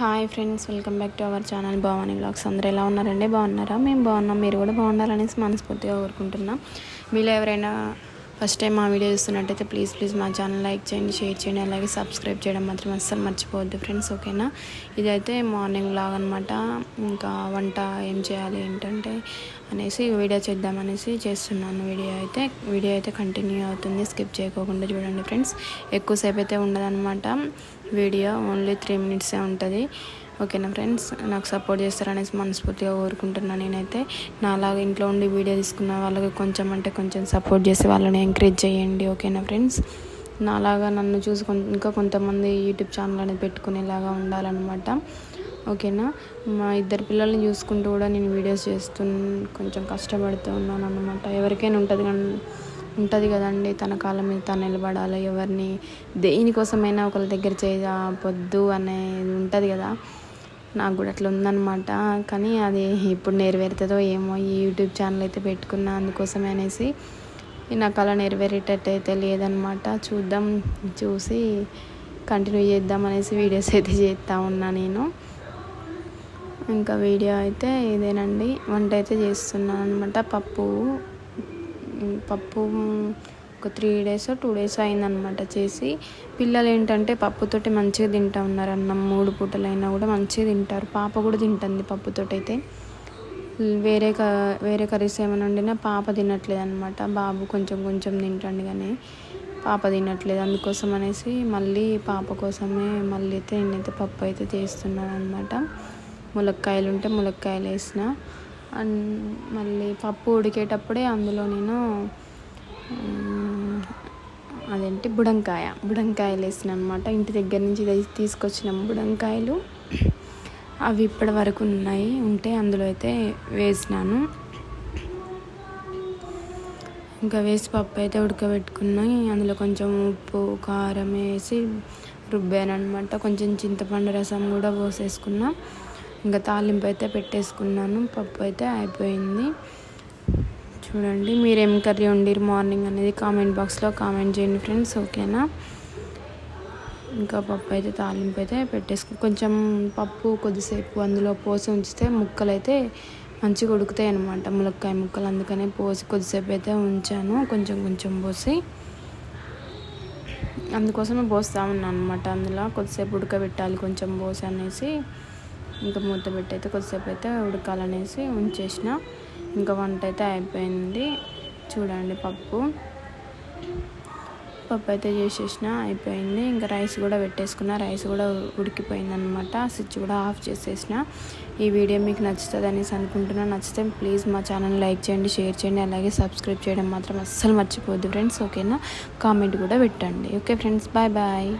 Hi friends welcome back to our channel Bhavani blogs అందరూ ఎలా ఉన్నారండి? బాగున్నారా? మేము బాగున్నాం. మీరు కూడా బాగున్నారనేసి మనస్ఫూర్తిగా కోరుకుంటున్నాం. మీలో ఎవరైనా ఫస్ట్ టైం మా వీడియో చూస్తున్నట్టయితే ప్లీజ్ ప్లీజ్ మా ఛానల్ లైక్ చేయండి షేర్ చేయండి అలాగే సబ్స్క్రైబ్ చేయడం మాత్రం అస్సలు మర్చిపోవద్దు ఫ్రెండ్స్ ఓకేనా? ఇదైతే మార్నింగ్ లాగ్ అనమాట ఇంకా వంట ఏం చేయాలి ఏంటంటే అనేసి వీడియో చేద్దామనేసి చేస్తున్నాను. వీడియో అయితే వీడియో అయితే కంటిన్యూ అవుతుంది. స్కిప్ చేయకోకుండా చూడండి ఫ్రెండ్స్. ఎక్కువసేపు అయితే ఉండదనమాట వీడియో ఓన్లీ త్రీ మినిట్సే ఉంటుంది. ఓకేనా ఫ్రెండ్స్? నాకు సపోర్ట్ చేస్తారనేసి మనస్ఫూర్తిగా కోరుకుంటున్నాను నేనైతే. నాలాగా ఇంట్లో ఉండి వీడియో తీసుకున్న వాళ్ళకి కొంచెం అంటే కొంచెం సపోర్ట్ చేసి వాళ్ళని ఎంకరేజ్ చేయండి ఓకేనా ఫ్రెండ్స్? నాలాగా నన్ను చూసి ఇంకా కొంతమంది యూట్యూబ్ ఛానల్ అనేది పెట్టుకునేలాగా ఉండాలన్నమాట. ఓకేనా? మా ఇద్దరు పిల్లల్ని చూసుకుంటూ కూడా నేను వీడియోస్ చేస్తు కొంచెం కష్టపడుతూ ఉన్నాను అనమాట ఎవరికైనా ఉంటుంది కానీ ఉంటుంది కదండి. తన కాలం మీద తను నిలబడాలి. ఎవరిని దేనికోసమైనా ఒకరి దగ్గర చేయ పొద్దు అనేది ఉంటుంది కదా. నాకు కూడా అట్లా ఉందన్నమాట. కానీ అది ఇప్పుడు నెరవేరుతుందో ఏమో ఈ యూట్యూబ్ ఛానల్ అయితే పెట్టుకున్నా అందుకోసం అనేసి నాకు అలా నెరవేరేటట్టు అయితే లేదనమాట చూద్దాం చూసి కంటిన్యూ చేద్దాం అనేసి వీడియోస్ అయితే చేస్తూ ఉన్నా నేను. ఇంకా వీడియో అయితే ఇదేనండి. వంట అయితే చేస్తున్నాను అనమాట పప్పు పప్పు ఒక త్రీ డేస్ టూ డేస్ అయిందనమాట చేసి. పిల్లలు ఏంటంటే పప్పుతోటి మంచిగా తింటా ఉన్నారు అన్నం మూడు పూటలైనా కూడా మంచిగా తింటారు. పాప కూడా తింటుంది పప్పుతోటి అయితే వేరే క వేరే కర్రీస్ ఏమైనా వండినా పాప తినట్లేదు అనమాట బాబు కొంచెం కొంచెం తింటాడు కానీ పాప తినట్లేదు. అందుకోసం అనేసి మళ్ళీ పాప కోసమే మళ్ళీ అయితే నేనైతే పప్పు అయితే చేస్తున్నాను అనమాట ములక్కాయలు ఉంటే ములక్కాయలు వేసిన. అండ్ మళ్ళీ పప్పు ఉడికేటప్పుడే అందులో నేను అదేంటి? బుడంకాయ. బుడంకాయలు వేసిన అనమాట ఇంటి దగ్గర నుంచి తీసుకొచ్చిన బుడంకాయలు. అవి ఇప్పటి వరకు ఉన్నాయి. ఉంటే అందులో అయితే వేసినాను. ఇంకా వేసి పప్పు అయితే ఉడకబెట్టుకున్నాయి అందులో కొంచెం ఉప్పు కారం వేసి రుబ్బాను అనమాట కొంచెం చింతపండు రసం కూడా పోసేసుకున్నా. ఇంకా తాలింపు అయితే పెట్టేసుకున్నాను. పప్పు అయితే అయిపోయింది. చూడండి మీరు ఏం కర్రీ వండిరు మార్నింగ్ అనేది కామెంట్ బాక్స్లో కామెంట్ చేయండి ఫ్రెండ్స్ ఓకేనా? ఇంకా పప్పు అయితే తాలింపు అయితే పెట్టేసుకు కొంచెం పప్పు కొద్దిసేపు అందులో పోసి ఉంచితే ముక్కలు అయితే మంచిగా ఉడుకుతాయి అనమాట ములక్కాయ ముక్కలు అందుకనే పోసి కొద్దిసేపు అయితే ఉంచాను కొంచెం కొంచెం పోసి. అందుకోసమే పోస్తా ఉన్నాను అనమాట అందులో కొద్దిసేపు ఉడకబెట్టాలి కొంచెం పోసి అనేసి. ఇంకా మూత పెట్టి అయితే కొద్దిసేపు అయితే ఉడకాలనేసి ఉంచేసిన. ఇంకా వంట అయితే అయిపోయింది. చూడండి పప్పు. పప్పు అయితే చేసేసిన అయిపోయింది. ఇంకా రైస్ కూడా పెట్టేసుకున్న. రైస్ కూడా ఉడికిపోయింది అనమాట స్విచ్ కూడా ఆఫ్ చేసేసిన. ఈ వీడియో మీకు నచ్చుతుంది అనేసి అనుకుంటున్నా. నచ్చితే ప్లీజ్ మా ఛానల్ లైక్ చేయండి షేర్ చేయండి. అలాగే సబ్స్క్రైబ్ చేయడం మాత్రం అస్సలు మర్చిపోద్దు ఫ్రెండ్స్. ఓకేనా? కామెంట్ కూడా పెట్టండి. Okay friends. Bye bye.